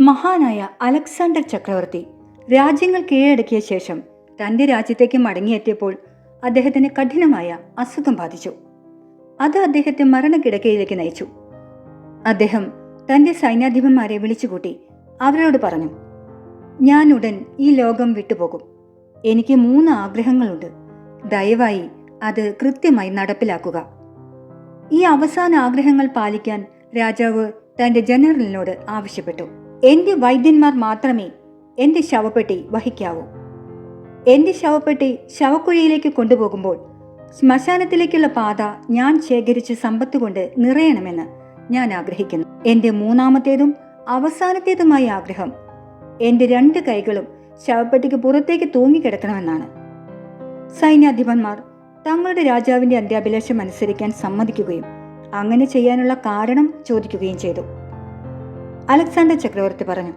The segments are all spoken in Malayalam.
മഹാനായ അലക്സാണ്ടർ ചക്രവർത്തി രാജ്യങ്ങൾ കീഴടക്കിയ ശേഷം തന്റെ രാജ്യത്തേക്ക് മടങ്ങിയെത്തിയപ്പോൾ അദ്ദേഹത്തിന് കഠിനമായ അസുഖം ബാധിച്ചു. അത് അദ്ദേഹത്തെ മരണക്കിടക്കയിലേക്ക് നയിച്ചു. അദ്ദേഹം തന്റെ സൈന്യാധിപന്മാരെ വിളിച്ചുകൂട്ടി അവരോട് പറഞ്ഞു ഞാൻ ഉടൻ ഈ ലോകം വിട്ടുപോകും. എനിക്ക് മൂന്ന് ആഗ്രഹങ്ങളുണ്ട്. ദയവായി അത് കൃത്യമായി നടപ്പിലാക്കുക. ഈ അവസാന ആഗ്രഹങ്ങൾ പാലിക്കാൻ രാജാവ് തന്റെ ജനറലിനോട് ആവശ്യപ്പെട്ടു. എന്റെ വൈദ്യന്മാർ മാത്രമേ എന്റെ ശവപ്പെട്ടി വഹിക്കാവൂ. എന്റെ ശവപ്പെട്ടി ശവക്കുഴിയിലേക്ക് കൊണ്ടുപോകുമ്പോൾ ശ്മശാനത്തിലേക്കുള്ള പാത ഞാൻ ശേഖരിച്ച സമ്പത്ത് കൊണ്ട് നിറയണമെന്ന് ഞാൻ ആഗ്രഹിക്കുന്നു. എന്റെ മൂന്നാമത്തേതും അവസാനത്തേതുമായ ആഗ്രഹം എന്റെ രണ്ട് കൈകളും ശവപ്പെട്ടിക്ക് പുറത്തേക്ക് തൂങ്ങിക്കിടക്കണമെന്നാണ്. സൈന്യാധിപന്മാർ തങ്ങളുടെ രാജാവിന്റെ അന്ത്യാഭിലാഷം അനുസരിക്കാൻ സമ്മതിക്കുകയും അങ്ങനെ ചെയ്യാനുള്ള കാരണം ചോദിക്കുകയും ചെയ്തു. അലക്സാണ്ടർ ചക്രവർത്തി പറഞ്ഞു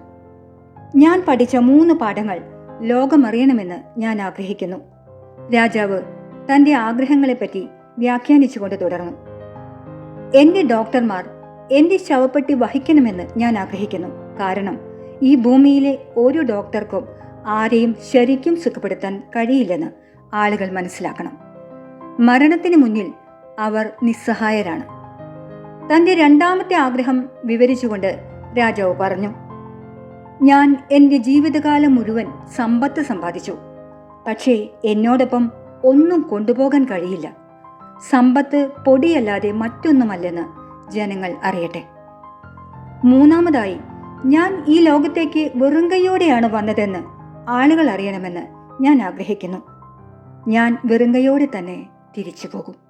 ഞാൻ പഠിച്ച മൂന്ന് പാഠങ്ങൾ ലോകമറിയണമെന്ന് ഞാൻ ആഗ്രഹിക്കുന്നു. രാജാവ് തന്റെ ആഗ്രഹങ്ങളെപ്പറ്റി വ്യാഖ്യാനിച്ചുകൊണ്ട് തുടർന്നു. എന്റെ ഡോക്ടർമാർ എന്റെ ശവപ്പെട്ടി വഹിക്കണമെന്ന് ഞാൻ ആഗ്രഹിക്കുന്നു. കാരണം ഈ ഭൂമിയിലെ ഒരു ഡോക്ടർക്കും ആരെയും ശരിക്കും സുഖപ്പെടുത്താൻ കഴിയില്ലെന്ന് ആളുകൾ മനസ്സിലാക്കണം. മരണത്തിന് മുന്നിൽ അവർ നിസ്സഹായരാണ്. തന്റെ രണ്ടാമത്തെ ആഗ്രഹം വിവരിച്ചുകൊണ്ട് രാജാവ് പറഞ്ഞു ഞാൻ എന്റെ ജീവിതകാലം മുഴുവൻ സമ്പത്ത് സമ്പാദിച്ചു. പക്ഷേ എന്നോടൊപ്പം ഒന്നും കൊണ്ടുപോകാൻ കഴിയില്ല. സമ്പത്ത് പൊടിയല്ലാതെ മറ്റൊന്നുമല്ലെന്ന് ജനങ്ങൾ അറിയട്ടെ. മൂന്നാമതായി ഞാൻ ഈ ലോകത്തേക്ക് വെറും കൈയോടെയാണ് വന്നതെന്ന് ആളുകൾ അറിയണമെന്ന് ഞാൻ ആഗ്രഹിക്കുന്നു. ഞാൻ വെറുങ്കയോടെ കൈയോടെ തന്നെ തിരിച്ചു പോകും